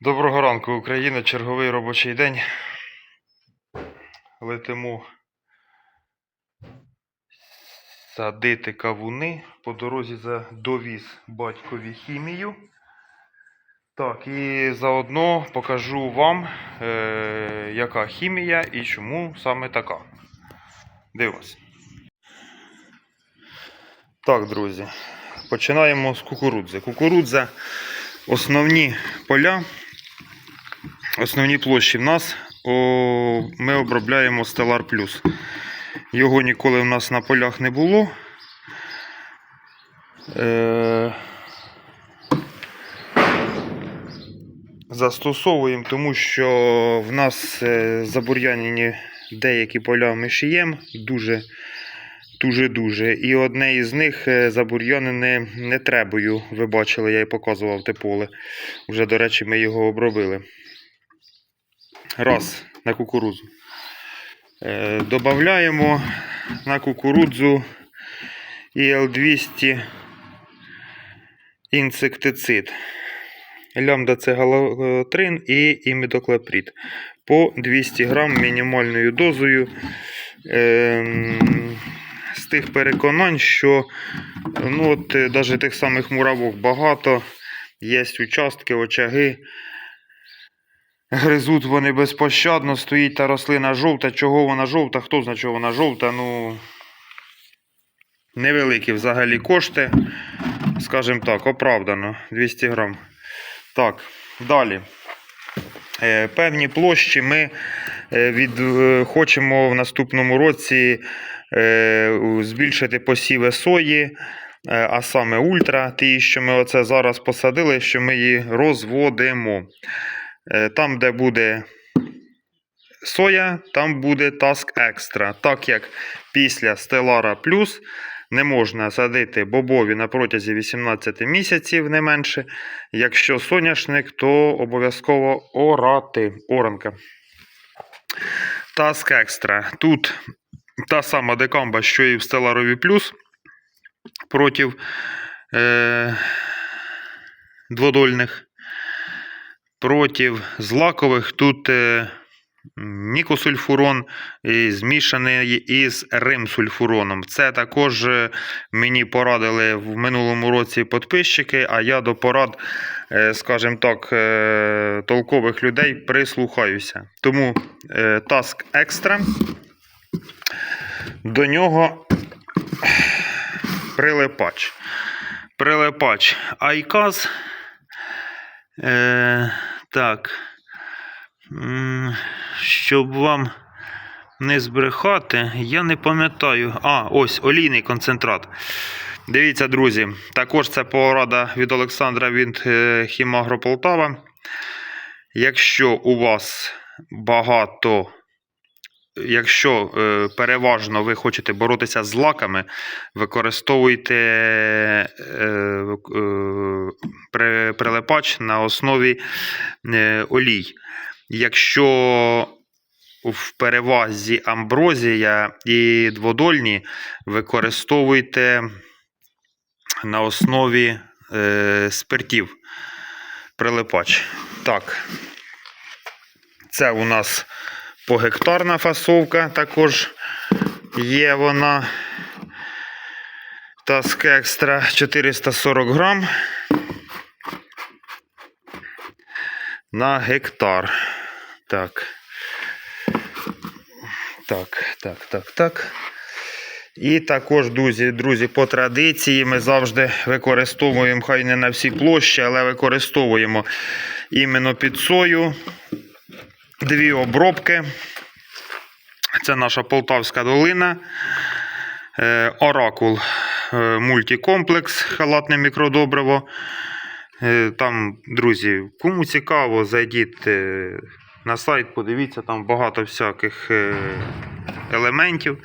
Доброго ранку, Україна. Черговий робочий день. Летимо садити кавуни. По дорозі за довіз батькові хімію. Так, і заодно покажу вам, е, яка хімія і чому саме така. Дивимось. Так, друзі. Починаємо з кукурудзи. Кукурудза основні поля. Основні площі в нас о, ми обробляємо Stellar Plus. Його ніколи в нас на полях не було. Е, застосовуємо, тому що в нас е, забур'янені деякі поля мишієм дуже дуже-дуже. І одне із них е, забур'янене не требою. Ви бачили, я і показував те поле. Вже, до речі, ми його обробили. Раз на кукурудзу. Е, Додаємо на кукурудзу ІЛ-200 інсектицид. Лямда це галотрин і імідоклеприд. По 200 грам мінімальною дозою. Ем, з тих переконань, що ну, от, навіть тих самих муравок багато, є участки, очаги. Гризуть вони безпощадно, стоїть та рослина жовта. Чого вона жовта? Хто знає, чого вона жовта? Ну, невеликі взагалі кошти. Скажімо так, оправдано 200 грам. Так, далі. Е, Певні площі ми е, від, е, хочемо в наступному році збільшити посіви сої, а саме ультра, ті, що ми оце зараз посадили, що ми її розводимо. Е, Там, де буде соя, там буде Task Extra. Так як після Stellara Plus не можна садити бобові на протязі 18 місяців не менше. Якщо соняшник, то обов'язково орати. Оранка. Task Extra. Тут та сама декамба, що і в Stellarovі Plus проти е, дводольних. Проти злакових тут е, нікосульфурон змішаний із римсульфуроном. Це також е, мені порадили в минулому році підписчики, а я до порад, е, скажімо так, толкових людей прислухаюся. Тому Task Extra. До нього прилипач. Прилипач Айказ. Е, так. Щоб вам не збрехати, я не пам'ятаю. А, ось олійний концентрат. Дивіться, друзі, також це порада від Олександра від е, Хімагро Полтава. Якщо у вас багато, якщо е, переважно ви хочете боротися з лаками, використовуйте е, е, при- прилипач на основі олій. Якщо в перевазі амброзія і дводольні використовуйте на основі спиртів прилипач. Так. Це у нас погектарна фасовка також є вона. Таск екстра 440 грам на гектар. Так. Так, так, так, так. І також, друзі, друзі, по традиції ми завжди використовуємо, хай не на всі площі, але використовуємо іменно під сою дві обробки. Це наша Полтавська долина. Е, Оракул е, мультикомплекс, халатне мікродобриво. Е, Там, друзі, кому цікаво, зайдіть на сайт, подивіться, там багато всяких елементів.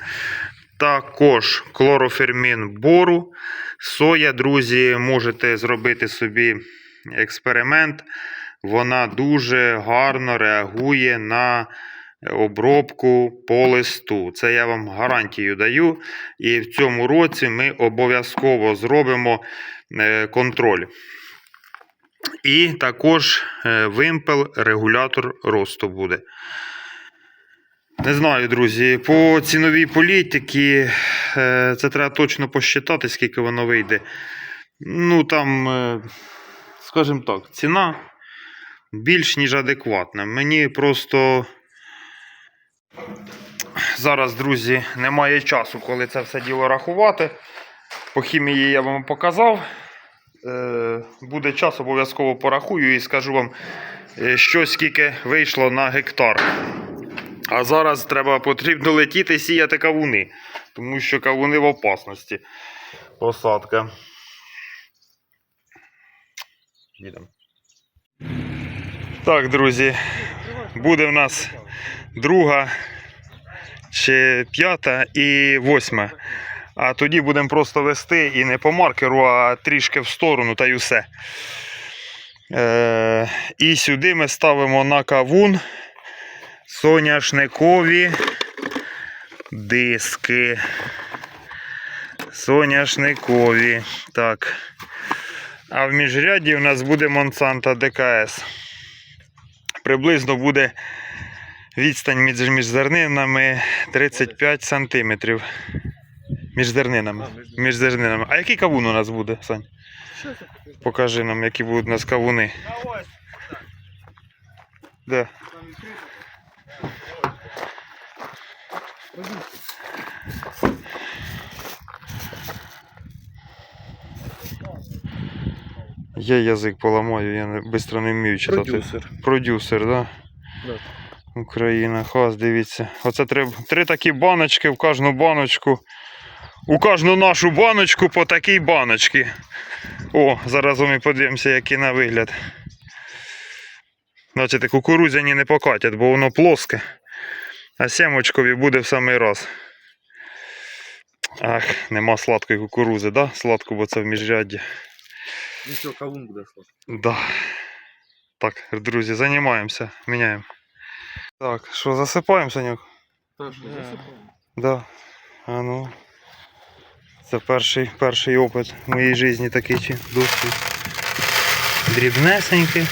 Також клорофермін бору. Соя, друзі, можете зробити собі експеримент. Вона дуже гарно реагує на обробку по листу. Це я вам гарантію даю. І в цьому році ми обов'язково зробимо е, контроль. І також е, вимпел, регулятор росту буде. Не знаю, друзі, по ціновій політиці е, це треба точно посчитати, скільки воно вийде. Ну там, скажімо так, ціна більш ніж адекватна. Мені просто зараз, друзі, немає часу, коли це все діло рахувати. По хімії я вам показав. Е, Буде час, обов'язково порахую і скажу вам, е, що скільки вийшло на гектар. А зараз треба потрібно летіти сіяти кавуни, тому що кавуни в опасності. Посадка. Їдемо. Так, друзі, буде в нас друга, чи п'ята і восьма. А тоді будемо просто вести і не по маркеру, а трішки в сторону та й усе. Е, і сюди ми ставимо на кавун соняшникові диски. Соняшникові. Так. А в міжряді у нас буде Монсанта ДКС. Приблизно буде відстань між, між зернинами 35 см. Між зернинами. Між зернинами. А який кавун у нас буде, Сань? Покажи нам, які будуть у нас кавуни. Де? Я язик поламаю, я быстро не вмію читати. Продюсер. Продюсер, да? Да. Україна, хас, дивіться. Оце треба три такі баночки в кожну баночку. У кожну нашу баночку по такій баночці. О, зараз ми подивимося, які на вигляд. Бачите, кукурудзяні не покатять, бо воно плоске. А сімочкові буде в самий раз. Ах, нема сладкої кукурузи, да? Сладку, бо це в міжрядді. Нічого, кавун буде слухати. Да. Так, друзі, займаємося, міняємо. Так, що, засипаємо, Санюк? Так, що засипаємо. Да. А ну. Це перший, перший опит в моїй житті такий чи досвід. Дрібнесенький.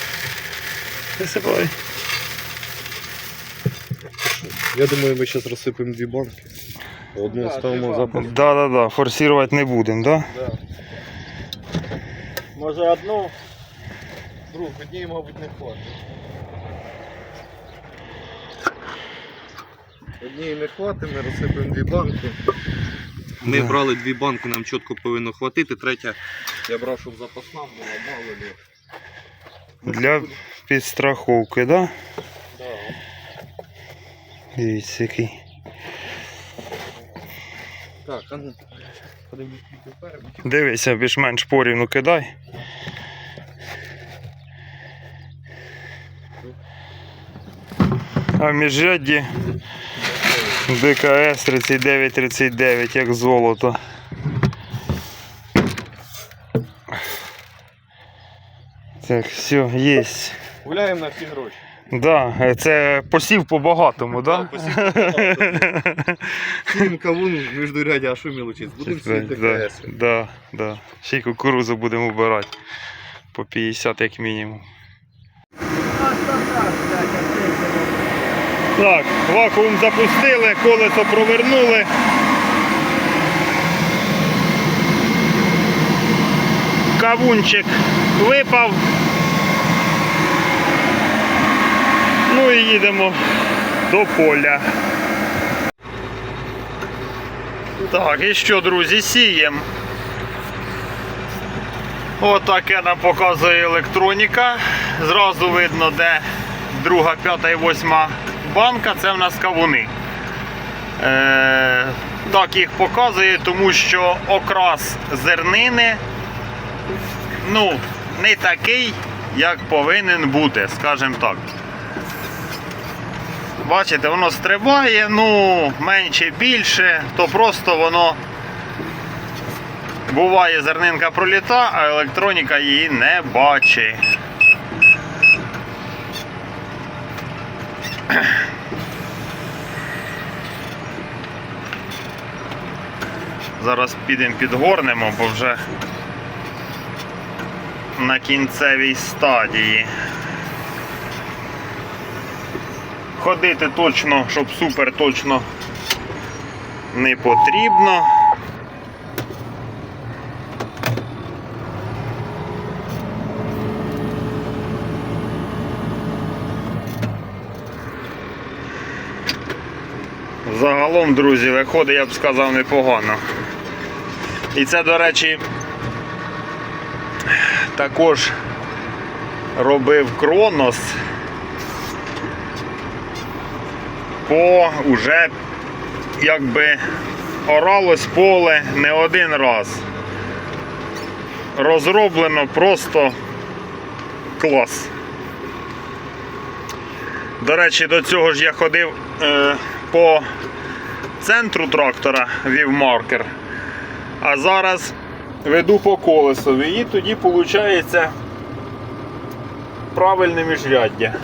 Засипай. Я думаю, ми зараз розсипемо дві банки. Одну ставимо запах. Да, да, да. Форсувати не будемо, да? Да. Може одну, другу, однієї, мабуть, не хватить. Однієї не хватить, ми розсипемо дві банки. Ми Да. брали дві банки, нам чітко повинно хватити. Третя я брав, щоб запасна була, мало ли. Для підстраховки, да? Да. Дивіться який. Так, а ну. Дивися, більш-менш порівну кидай. А в міжрядді ДКС 3939, як золото. Так, все, є. Гуляємо на всі гроші. Да, це посів по багатому, да? посів по багатому. Сім кавун між ряді, а що мілочись? Будемо всі да, ТКС. да, да. Ще й кукурузу будемо вбирати. По 50 як мінімум. Так, вакуум запустили, колесо провернули. Кавунчик випав. Ну і їдемо до поля. Так, і що, друзі, сіємо. Отаке нам показує електроніка. Зразу видно, де друга, п'ята і восьма банка, це в нас кавуни. Е, так їх показує, тому що окрас зернини ну, не такий, як повинен бути, скажімо так. Бачите, воно стрибає, ну, менше більше, то просто воно буває зернинка проліта, а електроніка її не бачить. Зараз підемо підгорнемо, бо вже на кінцевій стадії. Ходити точно, щоб супер точно не потрібно. Загалом, друзі, виходить, я б сказав, непогано. І це, до речі, також робив Кронос по уже якби оралось поле не один раз. Розроблено просто клас. До речі, до цього ж я ходив е, по центру трактора, вів. А зараз веду по колесові і тоді виходить правильне міжряддя.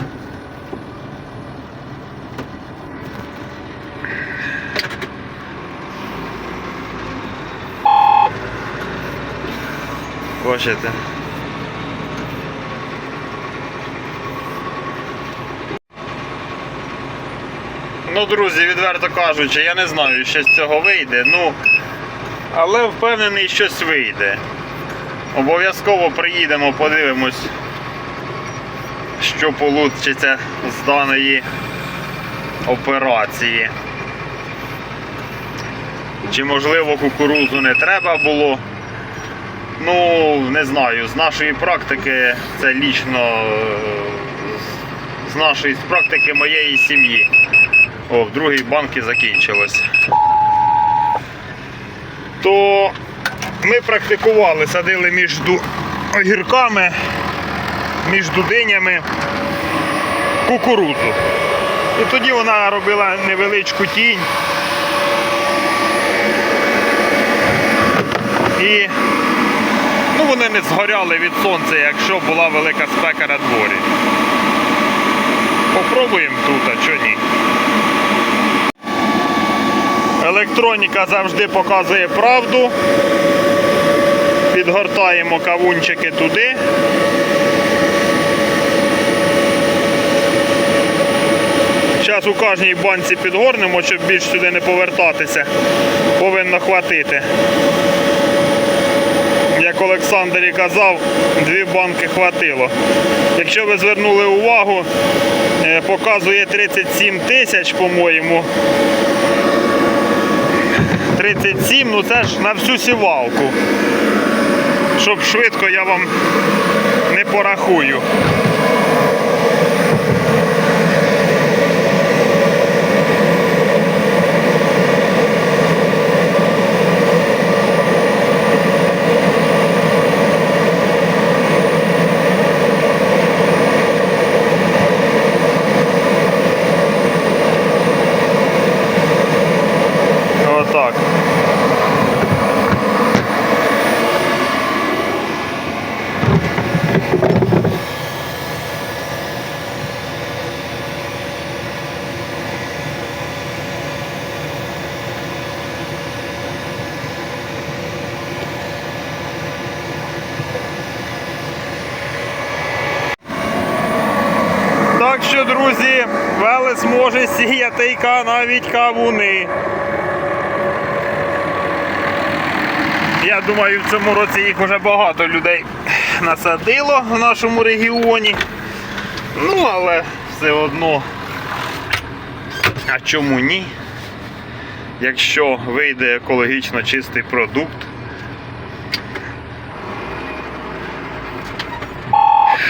Бачите? Ну, друзі, відверто кажучи, я не знаю, що з цього вийде. Ну, але впевнений, щось вийде. Обов'язково приїдемо, подивимось, що вийде з даної операції. Чи можливо кукурузу не треба було? Ну, не знаю, з нашої практики, це лічно е, з- нашої з практики моєї сім'ї. О, в другій банки закінчилось. То ми практикували, садили між огірками, між динями кукурудзу. І тоді вона робила невеличку тінь. І вони не згоряли від сонця, якщо була велика спека на дворі. Попробуємо тут, а чого ні. Електроніка завжди показує правду. Підгортаємо кавунчики туди. Зараз у кожній банці підгорнемо, щоб більш сюди не повертатися. Повинно хватити. Як Олександр і казав, дві банки хватило. Якщо ви звернули увагу, е, показує 37 тисяч, по-моєму. 37, ну це ж на всю сівалку. Щоб швидко я вам не порахую. Отак. Так що, друзі, Велес може сіяти ка- навіть кавуни. Я думаю, в цьому році їх вже багато людей насадило в нашому регіоні. Ну, але все одно. А чому ні? Якщо вийде екологічно чистий продукт,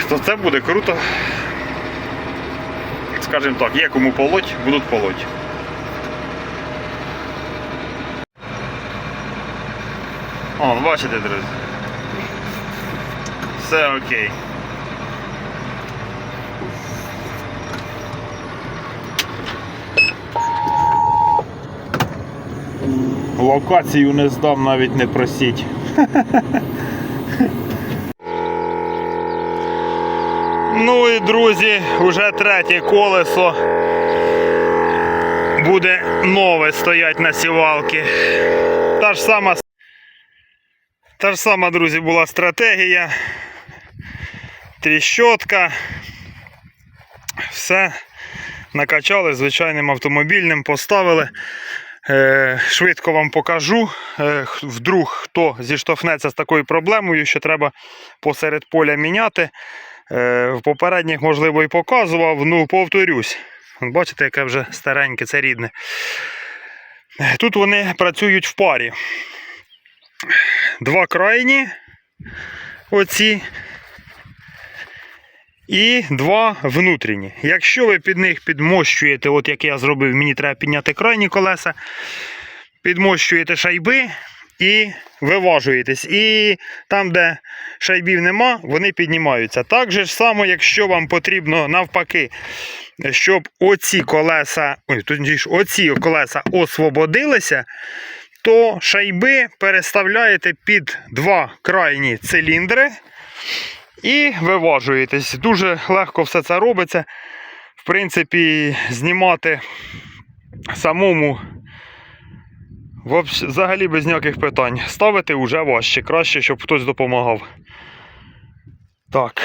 то це буде круто. Скажімо так, є кому полоть, будуть полоть. О, бачите, друзі. Все окей. Локацію не здам, навіть не просіть. Ну і друзі, вже третє колесо буде нове стоять на сівалки. Та ж сама, та ж сама, друзі, була стратегія. тріщотка. Все. Накачали звичайним автомобільним, поставили. Е, швидко вам покажу. Е, вдруг хто зіштовхнеться з такою проблемою, що треба посеред поля міняти. Е, в попередніх, можливо, і показував, ну повторюсь. Бачите, яке вже стареньке, це рідне. Тут вони працюють в парі. Два крайні, оці, і два внутрішні. Якщо ви під них підмощуєте, от як я зробив, мені треба підняти крайні колеса, підмощуєте шайби і виважуєтесь. І там, де шайбів нема, вони піднімаються. Так же ж само, якщо вам потрібно навпаки, щоб оці колеса, ой, тут оці колеса освободилися, то шайби переставляєте під два крайні циліндри і виважуєтесь. Дуже легко все це робиться. В принципі, знімати самому взагалі без ніяких питань. Ставити вже важче. Краще, щоб хтось допомагав. Так.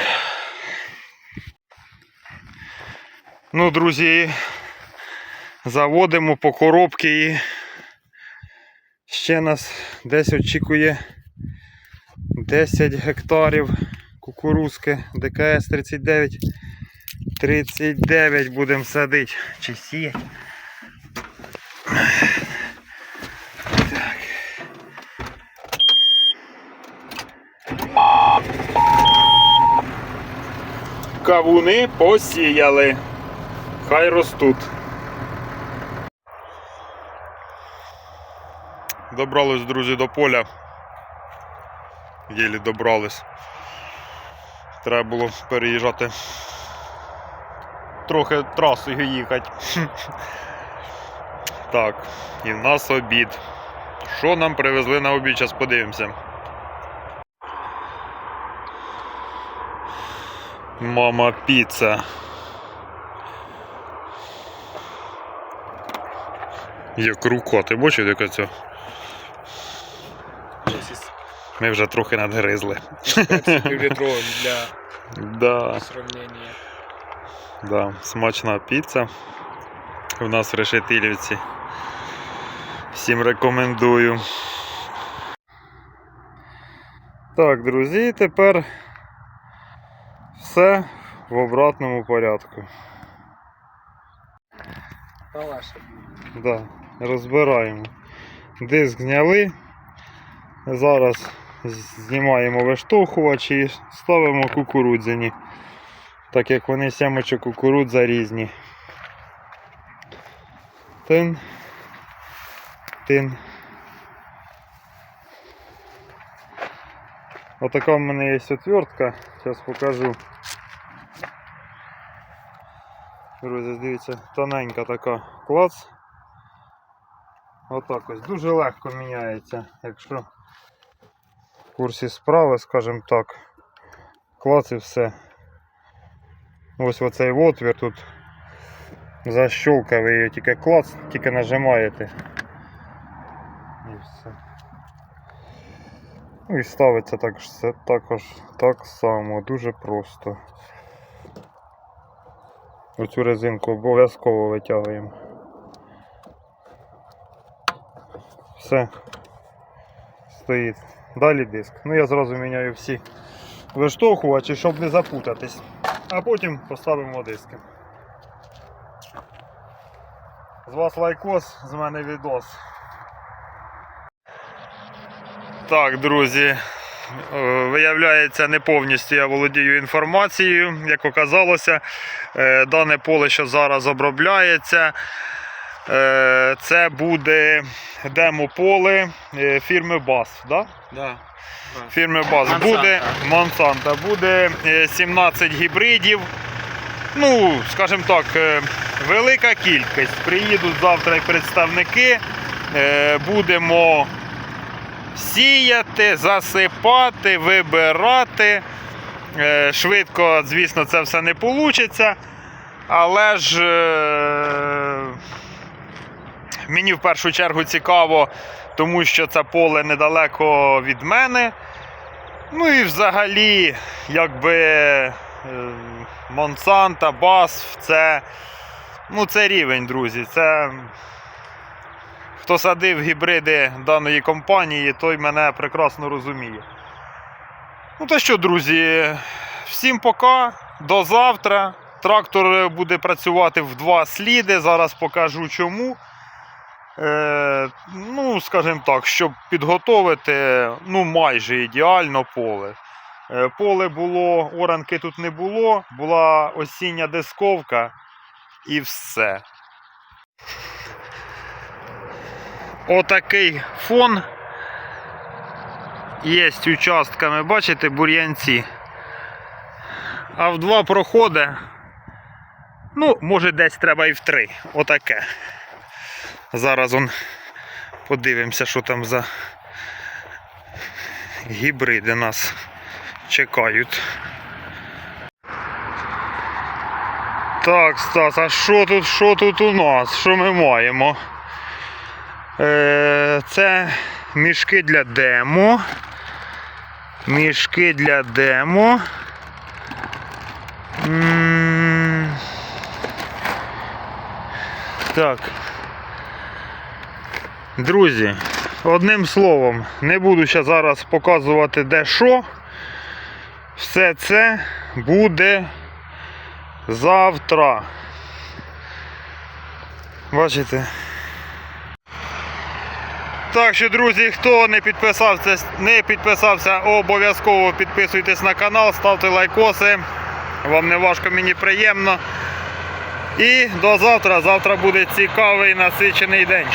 Ну, друзі, заводимо по коробки і ще нас десь очікує 10 гектарів кукурузки ДКС 39. 39 будемо садити. Чи сіяти? Кавуни посіяли. Хай ростуть. Добрались, друзі, до поля. Єлі добрались. Треба було переїжджати. Трохи трасою їхати. Так, і в нас обід. Що нам привезли на обід? Зараз подивимося. Мама піца. Як рука, ти бачив, яка ця? Ми вже трохи надгризли. Півлітровим для Да, сравнення. да, смачна піца. У нас в Решетилівці. Всім рекомендую. Так, друзі, тепер все в обратному порядку. Да, розбираємо. Диск зняли. Зараз знімаємо виштовхувач і ставимо кукурудзяні. Так як вони сямочок кукурудза різні. Тин. Тин. Отака в мене є отвертка. Зараз покажу. Друзі, дивіться, тоненька така клац. Отак ось. Дуже легко міняється, якщо в курсі справи, скажімо так. Клац і все. Ось оцей отвір тут защолка, ви її тільки клац, тільки нажимаєте. І все. Ну і ставиться так, також так само, дуже просто. Оцю резинку обов'язково витягуємо. Все. Стоїть. Далі диск. Ну я зразу міняю всі виштовхувачі, щоб не запутатись. А потім поставимо диски. З вас лайкос, з мене відос. Так, друзі. е, Виявляється, не повністю я володію інформацією. Як оказалося, е, дане поле, що зараз обробляється, е, це буде демо-поле фірми BAS. Да? Да. Фірми BAS. Monsanto. Буде Monsanto. Буде е, 17 гібридів. Ну, скажімо так, велика кількість. Приїдуть завтра представники. Будемо сіяти, засипати, вибирати. Е, Швидко, звісно, це все не вийде. Але ж е, мені в першу чергу цікаво, тому що це поле недалеко від мене. Ну і взагалі, якби Монсанта, BASF, це, ну, це рівень, друзі. Це хто садив гібриди даної компанії, той мене прекрасно розуміє. Ну то що, друзі, всім пока, до завтра. Трактор буде працювати в два сліди. Зараз покажу чому. Е, ну, скажімо так, щоб підготовити ну, майже ідеально поле. Е, поле було, оранки тут не було, була осіння дисковка і все. Отакий фон. Є участками, бачите, бур'янці. А в два проходи, ну, може, десь треба і в три. Отаке. Зараз он подивимося, що там за гібриди нас чекають. Так, Стас, а що тут, що тут у нас? Що ми маємо? Е, це мішки для демо. Мішки для демо. Так. Друзі, одним словом, не буду ще зараз показувати де що. Все це буде завтра. Бачите? Так що, друзі, хто не підписався, не підписався, обов'язково підписуйтесь на канал, ставте лайкоси. Вам не важко, мені приємно. І до завтра. Завтра буде цікавий насичений день.